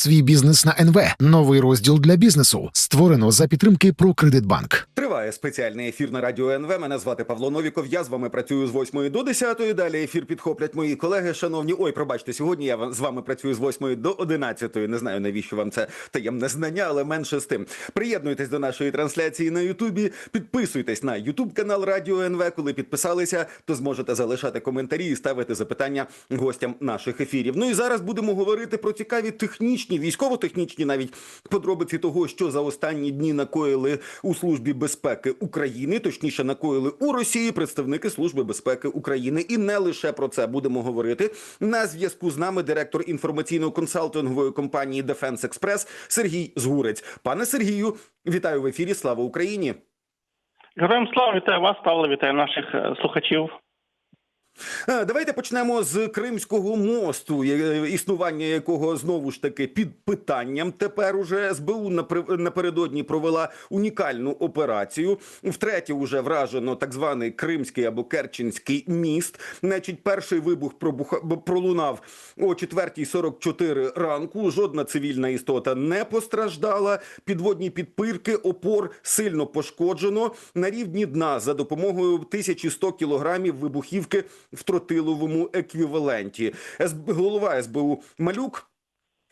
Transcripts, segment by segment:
свій бізнес на НВ. Новий розділ для бізнесу створено за підтримки «Прокредитбанк». Триває спеціальний ефір на радіо НВ. Мене звати Павло Новіков. Я з вами працюю з 8 до 10. Далі ефір підхоплять мої колеги. Шановні, ой, пробачте, сьогодні я з вами працюю з 8 до 11. Не знаю навіщо вам це таємне знання, але менше з тим. Приєднуйтесь до нашої трансляції на Ютубі. Підписуйтесь на Ютуб канал Радіо НВ. Коли підписалися, то зможете залишати коментарі і ставити запитання гостям наших ефірів. Ну і зараз будемо говорити про цікаві технічні, військово-технічні навіть подробиці того, що за останні дні накоїли у службі безпеки України, точніше накоїли у Росії представники служби безпеки України. І не лише про це будемо говорити. На зв'язку з нами директор інформаційно-консалтингової компанії Defense Express Сергій Згурець. Пане Сергію, вітаю в ефірі. Слава Україні! Героям слава вітаю вас, Павло, вітаю наших е, слухачів. Е, Давайте почнемо з Кримського мосту, е, існування якого знову ж таки під питанням. Тепер уже СБУ напередодні провела унікальну операцію. Втретє уже вражено так званий Кримський або Керченський міст. Значить, перший вибух б- пролунав о 4.44 ранку. Жодна цивільна істота не постраждала. Підводні підпирки опор сильно пошкоджено. На рівні дна за допомогою 1100 кілограмів вибухівки в тротиловому еквіваленті. Голова СБУ Малюк.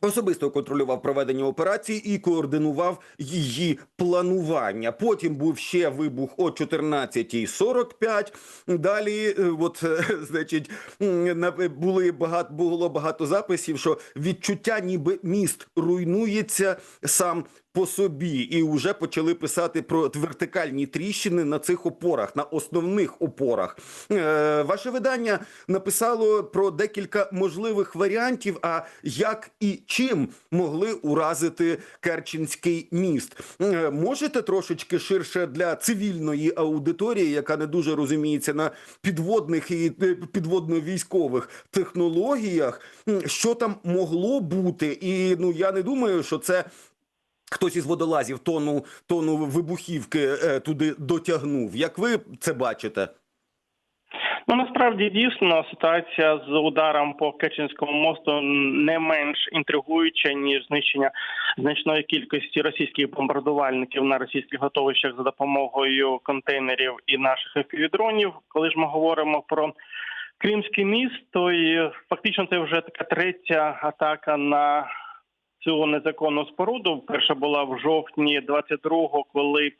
Особисто контролював проведення операції і координував її планування. Потім був ще вибух о 14.45. Далі, е, от е, значить, на- були багато було багато записів, що відчуття, ніби міст руйнується сам по собі, і вже почали писати про вертикальні тріщини на цих опорах, на основних опорах. Е, ваше видання написало про декілька можливих варіантів. А як і чим могли уразити Керченський міст? Е, можете трошечки ширше для цивільної аудиторії, яка не дуже розуміється на підводних і е, підводно-військових технологіях, що там могло бути? І ну я не думаю, що це. Хтось із водолазів тону тону вибухівки е, туди дотягнув. Як ви це бачите? Ну насправді дійсно ситуація з ударом по Керченському мосту не менш інтригуюча ніж знищення значної кількості російських бомбардувальників на російських готовищах за допомогою контейнерів і наших FPV-дронів. Коли ж ми говоримо про Кримський міст, то і фактично це вже така третя атака на цю незаконну споруду. Перша була в жовтні 22-го, коли е,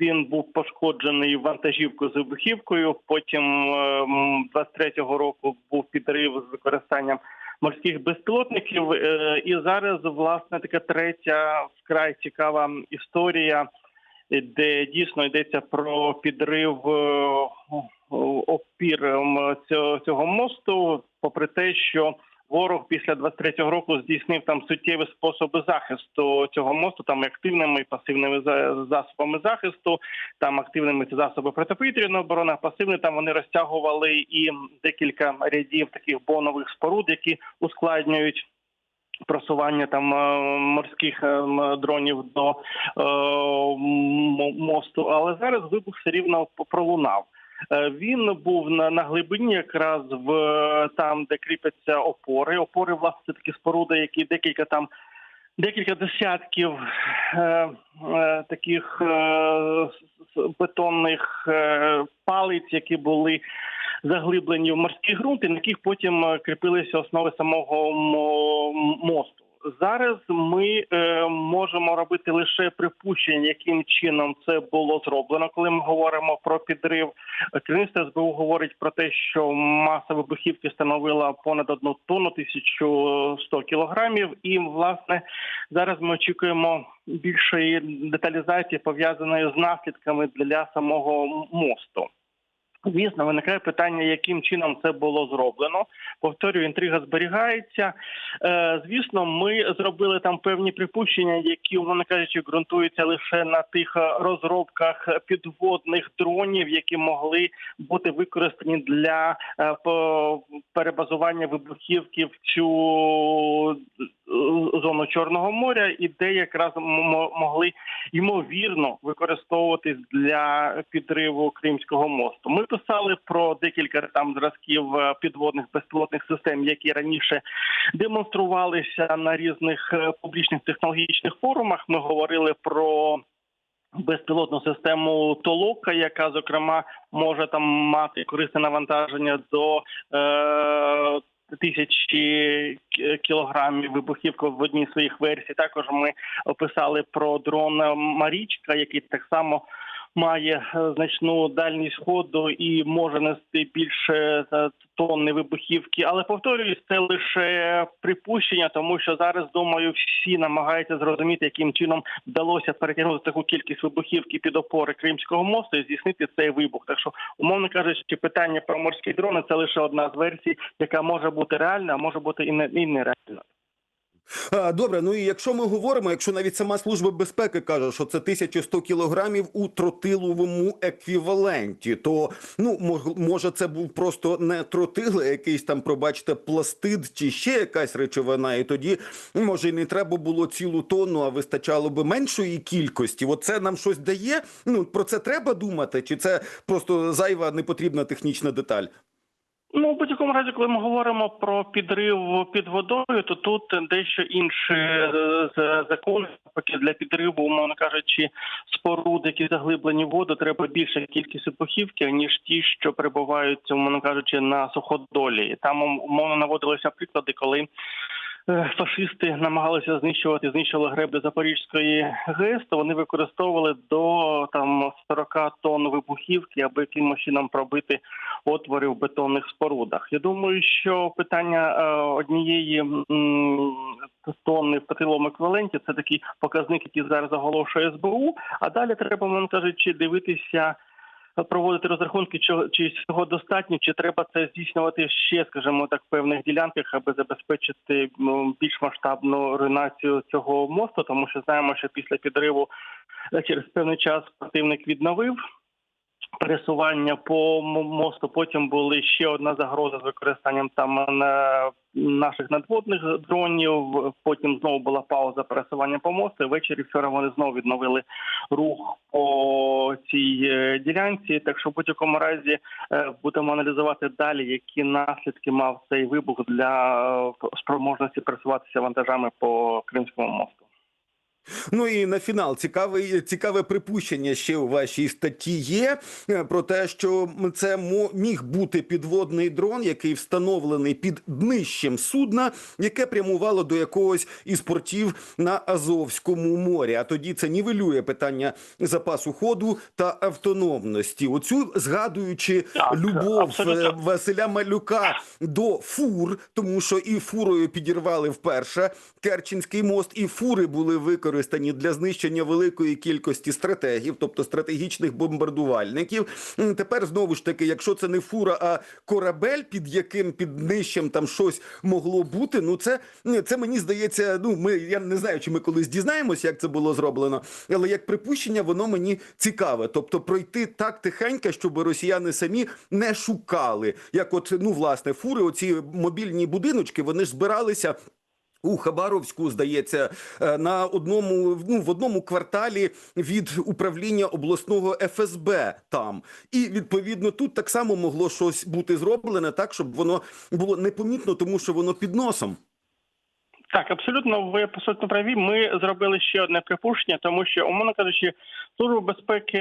він був пошкоджений вантажівкою з вибухівкою. Потім е, 23-го року був підрив з використанням морських безпілотників. Е, І зараз власне така третя вкрай цікава історія, де дійсно йдеться про підрив е, опір цього мосту, попри те, що Ворог після 23-го року здійснив там суттєві способи захисту цього мосту, там активними і пасивними засобами захисту, там активними це засоби протиповітряної оборони, пасивні там вони розтягували і декілька рядів таких бонових споруд, які ускладнюють. Просування там е, морських е, дронів до е, мосту, але зараз вибух все рівно пролунав. Е, Він був на, на глибині, якраз в е, там, де кріпляться опори. Опори, власне, такі споруди, які декілька там. Декілька десятків е, е, таких е, бетонних е, палиць, які були заглиблені в морський ґрунт, і на яких потім е, кріпилися основи самого мо- мосту. Зараз ми е, можемо робити лише припущення, яким чином це було зроблено. Коли ми говоримо про підрив, керівництво СБУ говорить про те, що маса вибухівки становила понад одну тонну, 1100 кілограмів. І власне зараз ми очікуємо більшої деталізації пов'язаної з наслідками для самого мосту. Звісно, виникає питання, яким чином це було зроблено. Повторюю, інтрига зберігається. Е, звісно, ми зробили там певні припущення, які, умовно кажучи, ґрунтуються лише на тих е, розробках підводних дронів, які могли бути використані для е, перебазування вибухівки в цю зону Чорного моря, і де якраз могли ймовірно використовуватись для підриву Кримського мосту. Ми писали про декілька там зразків е, підводних безпілотних систем, які раніше демонструвалися на різних е, публічних технологічних форумах. Ми говорили про безпілотну систему Толока, яка зокрема може там мати корисне навантаження до е, тисячі кілограмів вибухівки в одній своїх версій. Також ми описали про дрон Марічка, який так само. Має е, значну дальність ходу і може нести більше е, тонни вибухівки, але повторююсь, це лише припущення, тому що зараз думаю, всі намагаються зрозуміти, яким чином вдалося перетягнути таку кількість вибухівки під опори Кримського мосту і здійснити цей вибух. Так що, умовно кажучи, питання про морські дрони це лише одна з версій, яка може бути реальна, а може бути і не і нереальна. Добре, ну і якщо ми говоримо, якщо навіть сама служба безпеки каже, що це 1100 кілограмів у тротиловому еквіваленті, то ну може це був просто не тротил, а якийсь там, пробачте, пластид чи ще якась речовина, і тоді може і не треба було цілу тонну, а вистачало би меншої кількості. От це нам щось дає. Ну про це треба думати, чи це просто зайва непотрібна технічна деталь? Ну, в будь-якому разі, коли ми говоримо про підрив під водою, то тут дещо інші е, закони для підриву, умовно кажучи, споруд, які заглиблені в воду, треба більша кількість вибухівки, ніж ті, що перебувають, умовно кажучи, на суходолі. Там умовно наводилися приклади, коли. Е, Фашисти намагалися знищувати, знищили греблю Запорізької ГЕС, то вони використовували до там 40 тонн вибухівки, аби якимось чином пробити отвори в бетонних спорудах. Я думаю, що питання е, однієї тонни в тротиловому еквіваленті це такий показник, який зараз оголошує СБУ. А далі треба, мовно кажучи, дивитися. Проводити розрахунки, чи, цього достатньо, чи треба це здійснювати ще, скажімо так, в певних ділянках, аби забезпечити більш масштабну руйнацію цього мосту, тому що знаємо, що після підриву е, через певний час противник відновив пересування по мосту. Потім були ще одна загроза з використанням там на наших надводних дронів. Потім знову була пауза пересування по мосту. Ввечері вчора вони знову відновили рух по цій е, ділянці. Так що в будь-якому разі е, будемо аналізувати далі, які наслідки мав цей вибух для е, спроможності пересуватися вантажами по Кримському мосту. Ну і на фінал цікаве, цікаве припущення ще у вашій статті є е, про те, що це міг бути підводний дрон, який встановлений під днищем судна, яке прямувало до якогось із портів на Азовському морі. А тоді це нівелює питання запасу ходу та автономності. Оцю згадуючи Так, любов абсолютно. е, Василя Малюка до фур, тому що і фурою підірвали вперше Керченський мост, і фури були використані для знищення великої кількості стратегів, тобто стратегічних бомбардувальників. Тепер знову ж таки, якщо це не фура, а корабель, під яким під днищем там щось могло бути. Ну це, це мені здається. Ну ми я не знаю, чи ми колись дізнаємося, як це було зроблено, але як припущення, воно мені цікаве. Тобто пройти так тихенько, щоб росіяни самі не шукали. Як, от ну власне, фури, оці мобільні будиночки, вони ж збиралися. У Хабаровську здається е, на одному ну в одному кварталі від управління обласного ФСБ там, і відповідно тут так само могло щось бути зроблене так, щоб воно було непомітно, тому що воно під носом. Так, абсолютно ви абсолютно праві. Ми зробили ще одне припущення, тому що, умовно кажучи, служба безпеки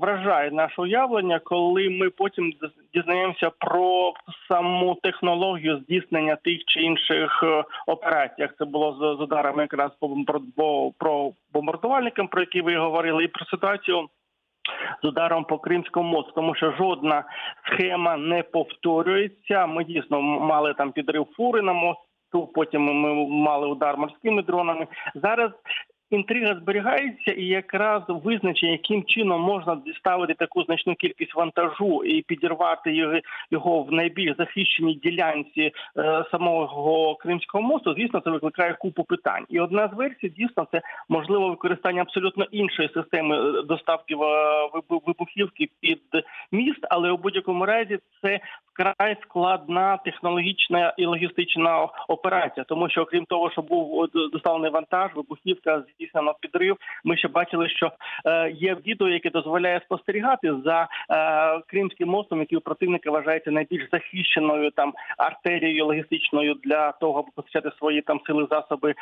вражає наше уявлення, коли ми потім дізнаємося про саму технологію здійснення тих чи інших е, операцій. Як це було з, ударами якраз по про бомбардувальникам, про які ви говорили, і про ситуацію. З ударом по Кримському мосту, тому що жодна схема не повторюється. Ми дійсно мали там підрив фури на мост. Потім ми мали удар морськими дронами. Зараз інтрига зберігається, і якраз визначення, яким чином можна діставити таку значну кількість вантажу і підірвати його, в найбільш захищеній ділянці е, самого Кримського мосту, звісно, це викликає купу питань. І одна з версій дійсно це можливо використання абсолютно іншої системи е, доставки е, вибухівки під міст, але у будь-якому разі це вкрай складна технологічна і логістична операція, тому що окрім того, що був доставлений вантаж, вибухівка здійснено підрив. Ми ще бачили, що е, є відео, яке дозволяє спостерігати за е, Кримським мостом, який у противника вважається найбільш захищеною там артерією логістичною для того, аби постачати свої там сили засоби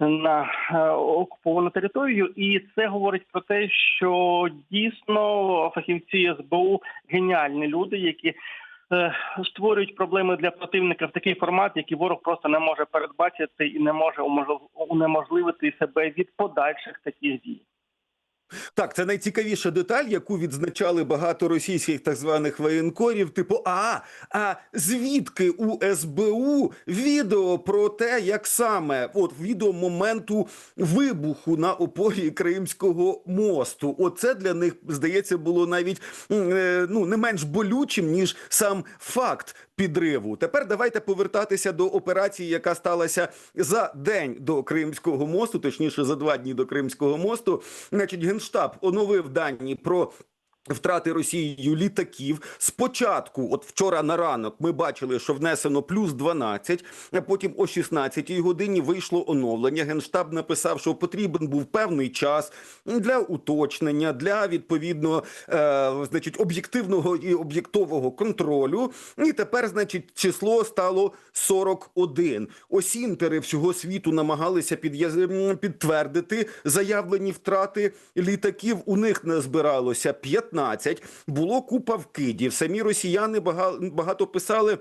на е, окуповану територію, і це говорить про те, що дійсно фахівці СБУ геніальні люди, які створюють проблеми для противника в такий формат, який ворог просто не може передбачити і не може унеможливити себе від подальших таких дій. Так, це найцікавіша деталь, яку відзначали багато російських так званих воєнкорів. Типу, а, а звідки у СБУ відео про те, як саме от відео моменту вибуху на опорі Кримського мосту? Оце для них здається було навіть е, ну не менш болючим ніж сам факт підриву. Тепер давайте повертатися до операції, яка сталася за день до Кримського мосту, точніше за два дні до Кримського мосту. Значить, генштаб оновив дані про. Втрати Росією літаків спочатку, от вчора на ранок, ми бачили, що внесено плюс 12, а потім о 16 годині вийшло оновлення. Генштаб написав, що потрібен був певний час для уточнення, для відповідно, е, значить, об'єктивного і об'єктового контролю. І тепер, значить, число стало 41. Осінтери всього світу намагалися підтвердити заявлені втрати літаків. У них не збиралося 15 було купа вкидів. Самі росіяни багато писали.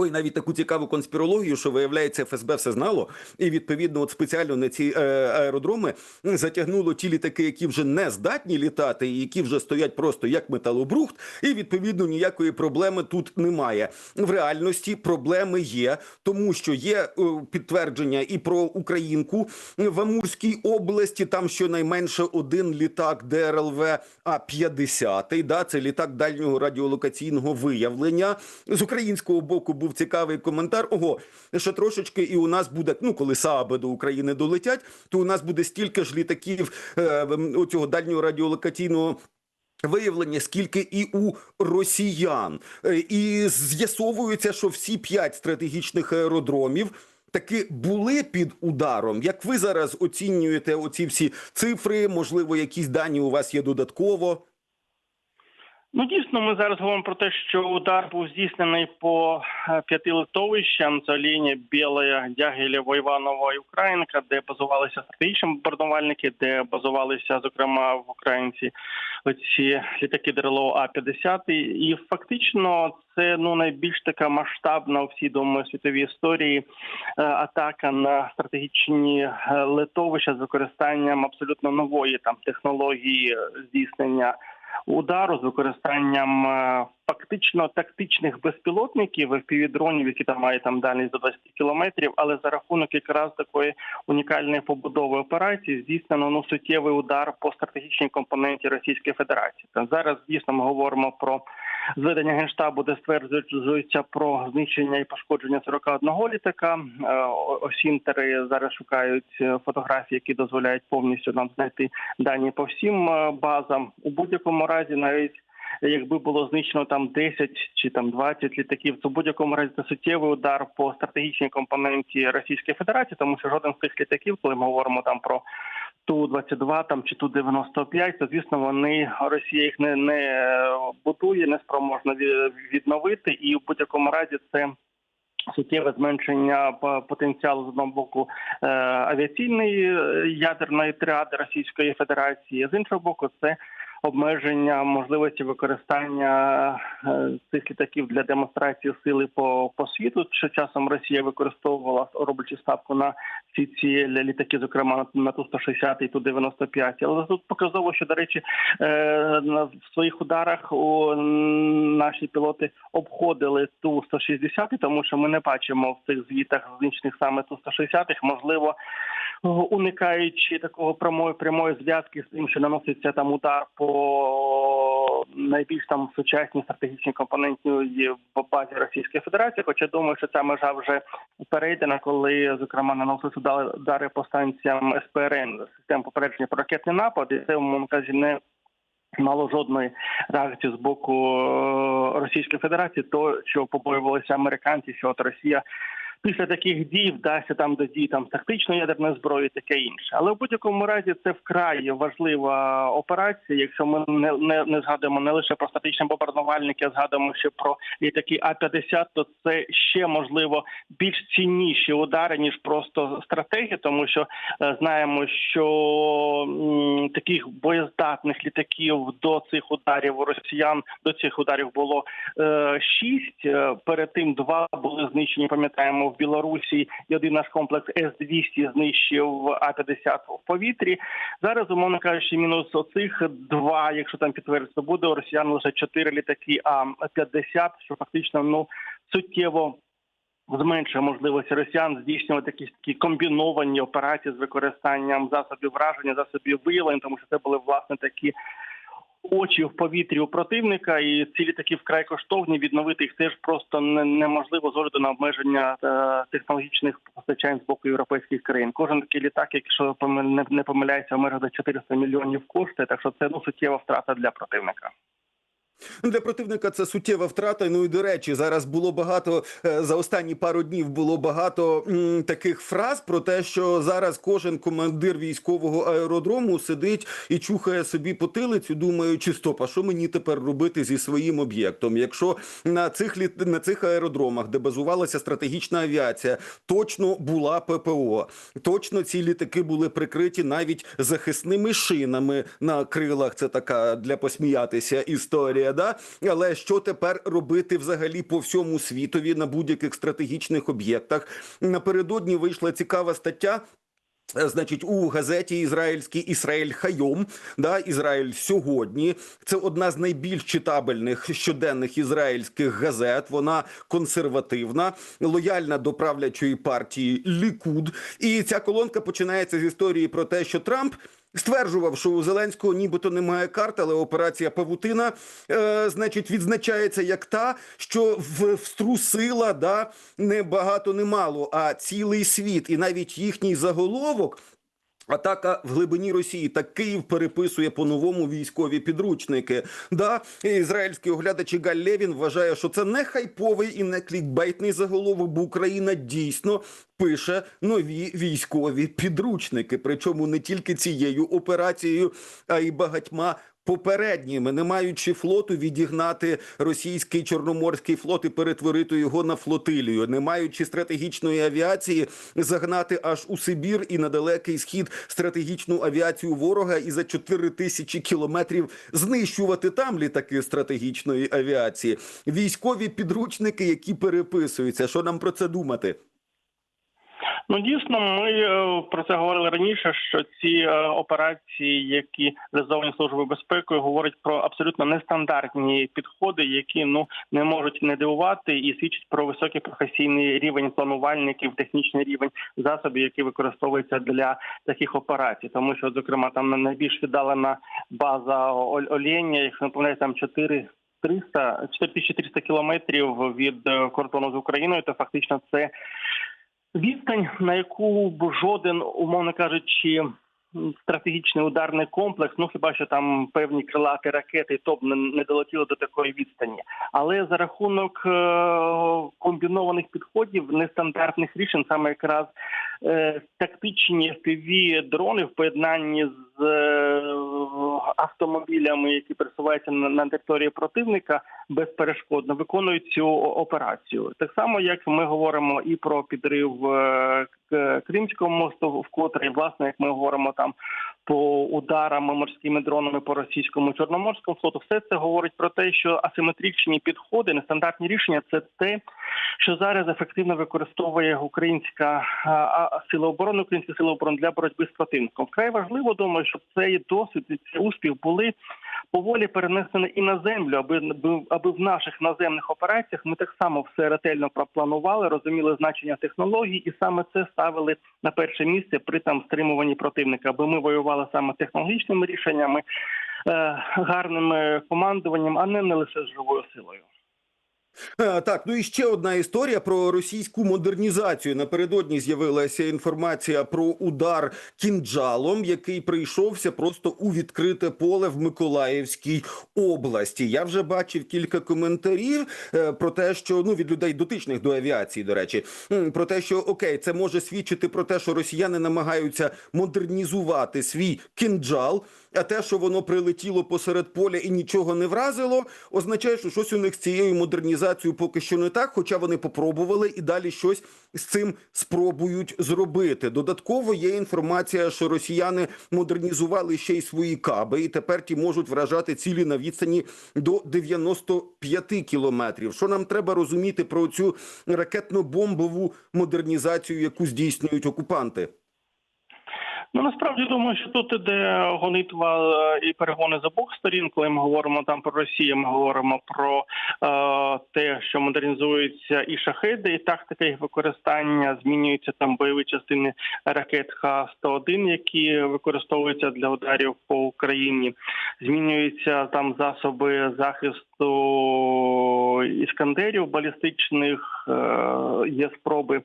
Ой, навіть таку цікаву конспірологію, що виявляється, ФСБ все знало, і відповідно, от спеціально на ці е, аеродроми затягнуло ті літаки, які вже не здатні літати, і які вже стоять просто як металобрухт, і відповідно ніякої проблеми тут немає. В реальності проблеми є, тому що є е, підтвердження і про українку в Амурській області. Там щонайменше один літак ДРЛВ А 50 Да, це літак дальнього радіолокаційного виявлення. З українського боку був цікавий коментар. Ого, що трошечки і у нас буде, ну коли СААБи до України долетять, то у нас буде стільки ж літаків е, оцього дальнього радіолокаційного. Виявлення скільки і у росіян, Е, і з'ясовується, що всі п'ять стратегічних аеродромів таки були під ударом. Як ви зараз оцінюєте оці всі цифри? Можливо, якісь дані у вас є додатково? Ну дійсно, ми зараз говоримо про те, що удар був здійснений по е, п'яти литовищам. Це лінія Білая, Дягілєво, Іванова і Українка, де базувалися стратегічні бомбардувальники, де базувалися, зокрема, в Українці оці літаки ДРЛО А 50 І фактично це ну найбільш така масштабна у всій думаю, світовій історії е, атака на стратегічні е, литовища з використанням абсолютно нової там технології здійснення удару з використанням е, фактично тактичних безпілотників FPV-дронів, які там мають там дальність до 20 кілометрів, але за рахунок якраз такої унікальної побудови операції здійснено ну суттєвий удар по стратегічній компоненті Російської Федерації. Та зараз дійсно ми говоримо про зведення генштабу, де стверджується про знищення і пошкодження 41 літака. Е, Осінтери зараз шукають е, фотографії, які дозволяють повністю нам знайти дані по всім е, базам. У будь-якому разі, навіть якби було знищено там 10 чи там 20 літаків, то в будь-якому разі це суттєвий удар по стратегічній компоненті Російської Федерації, тому що жоден з цих літаків, коли ми говоримо там про ту 22 там чи ту 95, то звісно вони Росія їх не, не е, будує, не спроможна відновити, і в будь-якому разі це. Суттєве зменшення потенціалу з одного боку е, авіаційної е, ядерної тріади Російської Федерації, з іншого боку, це обмеження можливості використання е, цих літаків для демонстрації сили по, по світу. Що часом Росія використовувала, роблячи ставку на всі ці літаки, зокрема на, ту 160 і ту 95. Але тут показово, що до речі, е, в своїх ударах у наші пілоти обходили ту 160, тому що ми не бачимо в цих звітах знищених саме ту 160. Можливо, уникаючи такого прямої прямої зв'язки з тим, що наноситься там удар по найбільш там сучасній стратегічній компонентній базі Російської Федерації. Хоча думаю, що ця межа вже перейдена, коли зокрема наноситься удари- удари по станціям СПРН систем попередження про ракетний напад, і це умовно кажучи, не мало жодної реакції з боку е, Російської Федерації, то що побоювалися американці, що от Росія після таких дій вдасться там до дій там тактичної ядерної зброї, таке інше. Але в будь-якому разі це вкрай важлива операція. Якщо ми не, не, не згадуємо не лише про статичні бомбардувальники, а згадуємо ще про літаки А 50 то це ще можливо більш цінніші удари ніж просто стратегія, тому що е, знаємо, що м, таких боєздатних літаків до цих ударів росіян до цих ударів було е, шість. Е, Перед тим два були знищені. Пам'ятаємо в Білорусі. І один наш комплекс С 200 знищив А 50 в повітрі. Зараз, умовно кажучи, мінус оцих два, якщо там підтвердиться, буде росіян лише чотири літаки А 50 що фактично ну суттєво зменшує можливості росіян здійснювати якісь такі комбіновані операції з використанням засобів враження, засобів виявлення, тому що це були власне такі. Очі в повітрі у противника, і ці літаки вкрай коштовні. Відновити їх теж просто неможливо з огляду на обмеження е, технологічних постачань з боку європейських країн. Кожен такий літак, якщо не помиляється, в межах до 400 мільйонів коштує. Так що це ну суттєва втрата для противника. Для противника це суттєва втрата. Ну і до речі, зараз було багато е, за останні пару днів було багато м, таких фраз про те, що зараз кожен командир військового аеродрому сидить і чухає собі потилицю, думаючи, стоп, а що мені тепер робити зі своїм об'єктом? Якщо на цих літ... на цих аеродромах, де базувалася стратегічна авіація, точно була ППО, точно ці літаки були прикриті навіть захисними шинами на крилах. Це така для посміятися історія. Да? Але що тепер робити взагалі по всьому світові на будь-яких стратегічних об'єктах? Напередодні вийшла цікава стаття. Е, Значить, у газеті ізраїльській Ісраїль Хайом, да, Ізраїль сьогодні. Це одна з найбільш читабельних щоденних ізраїльських газет. Вона консервативна, лояльна до правлячої партії Лікуд. І ця колонка починається з історії про те, що Трамп. Стверджував, що у Зеленського нібито немає карт, але операція Павутина, е, значить, відзначається як та, що в, вструсила да, не багато, не мало, а цілий світ. І навіть їхній заголовок Атака в глибині Росії та Київ переписує по-новому військові підручники. Да, ізраїльський оглядач Галь Левін вважає, що це не хайповий і не клікбейтний заголовок, бо Україна дійсно пише нові військові підручники. Причому не тільки цією операцією, а й багатьма. Попередніми, не маючи флоту, відігнати російський чорноморський флот і перетворити його на флотилію, не маючи стратегічної авіації, загнати аж у Сибір і на далекий схід стратегічну авіацію ворога і за 4 тисячі кілометрів знищувати там літаки стратегічної авіації, військові підручники, які переписуються. Що нам про це думати? Ну дійсно, ми е, про це говорили раніше. Що ці е, операції, які реалізовані службою безпекою, говорять про абсолютно нестандартні підходи, які ну не можуть не дивувати, і свідчать про високий професійний рівень планувальників, технічний рівень засобів, які використовуються для таких операцій. Тому що, зокрема, там найбільш віддалена база Олєння, якщо не помиляюсь, там 4 300, 4300 кілометрів від е, кордону з Україною, то фактично це відстань, на яку б жоден, умовно кажучи, стратегічний ударний комплекс, ну хіба що там певні крилаті ракети, то б не, долетіло до такої відстані. Але за рахунок е, комбінованих підходів, нестандартних рішень, саме якраз е, тактичні fpv дрони в поєднанні з е, автомобілями, які пересуваються на, території противника, безперешкодно виконують цю операцію. Так само, як ми говоримо і про підрив Кримського мосту, вкотре, власне, як ми говоримо там по ударам морськими дронами по російському чорноморському флоту, все це говорить про те, що асиметричні підходи, нестандартні рішення це те, що зараз ефективно використовує українська а, сила оборони, українська сила оборони для боротьби з противником. Вкрай важливо, думаю, щоб цей досвід і цей успіх були поволі перенесене і на землю, аби- аби в наших наземних операціях ми так само все ретельно пропланували, розуміли значення технологій, і саме це ставили на перше місце при там стримуванні противника, аби ми воювали саме технологічними рішеннями, е, гарним е, командуванням, а не, не лише з живою силою. Е, Так, ну і ще одна історія про російську модернізацію. Напередодні з'явилася інформація про удар кінджалом, який прийшовся просто у відкрите поле в Миколаївській області. Я вже бачив кілька коментарів е, про те, що ну від людей дотичних до авіації, до речі, про те, що окей, це може свідчити про те, що росіяни намагаються модернізувати свій кінджал. А те, що воно прилетіло посеред поля і нічого не вразило, означає, що щось у них з цією модернізацією поки що не так, хоча вони попробували і далі щось з цим спробують зробити. Додатково є інформація, що росіяни модернізували ще й свої каби, і тепер ті можуть вражати цілі на відстані до 95 кілометрів. Що нам треба розуміти про цю ракетно-бомбову модернізацію, яку здійснюють окупанти? Ну насправді думаю, що тут іде гонитва е, і перегони з обох сторін. Коли ми говоримо там про Росію, ми говоримо про е, те, що модернізуються і шахеди, і тактика їх використання змінюються там бойові частини ракет Х-101, які використовуються для ударів по Україні. Змінюються там засоби захисту іскандерів балістичних. Е, є спроби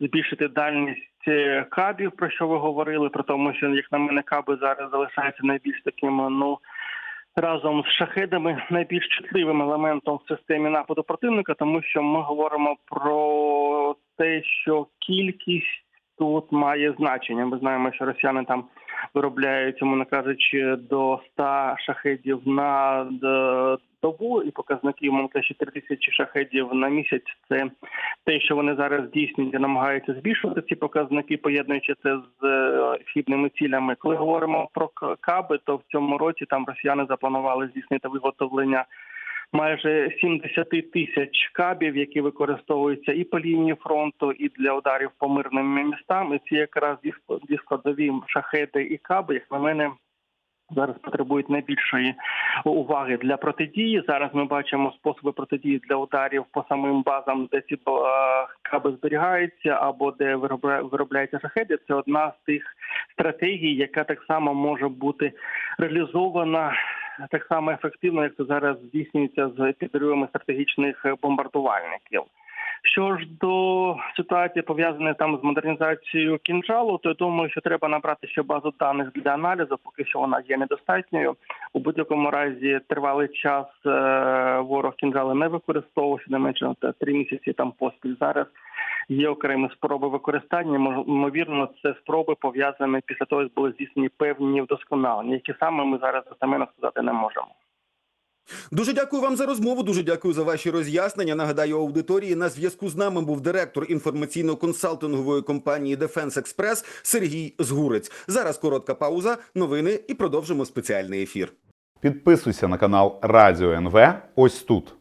збільшити дальність е, кабів, про що ви говорили, про тому, що як на мене каби зараз залишаються найбільш таким, ну. Разом з шахедами найбільш чутливим елементом в системі нападу противника, тому що ми говоримо про те, що кількість тут має значення. Ми знаємо, що росіяни там виробляють, умовно кажучи, до 100 шахедів на д- добу, і показники кажучи, 3 тисячі шахедів на місяць. Це те, що вони зараз здійснюють, і намагаються збільшувати ці показники, поєднуючи це з е, хібними цілями. Коли говоримо про каби, то в цьому році там росіяни запланували здійснити виготовлення. Майже 70 тисяч кабів, які використовуються і по лінії фронту, і для ударів по мирним містам. І ці якраз ск- складові шахеди і каби, як на мене, зараз потребують найбільшої уваги для протидії. Зараз ми бачимо способи протидії для ударів по самим базам, де ці е, каби зберігаються, або де виробля- виробляються шахеди. Це одна з тих стратегій, яка так само може бути реалізована. Так само ефективно, як це зараз здійснюється з підривами стратегічних бомбардувальників. Що ж до ситуації пов'язаної там з модернізацією кінжалу, то я думаю, що треба набрати ще базу даних для аналізу, поки що вона є недостатньою. У будь-якому разі тривалий час е, ворог кінжали не використовував, не менше три місяці там поспіль. Зараз є окремі спроби використання. Ймовірно, це спроби пов'язані після того, як були здійснені певні вдосконалення, які саме ми зараз достеменно сказати не можемо. Дуже дякую вам за розмову. Дуже дякую за ваші роз'яснення. Нагадаю аудиторії. На зв'язку з нами був директор інформаційно-консалтингової компанії Defense Express Сергій Згурець. Зараз коротка пауза, новини і продовжимо спеціальний ефір. Підписуйся на канал Радіо НВ ось тут.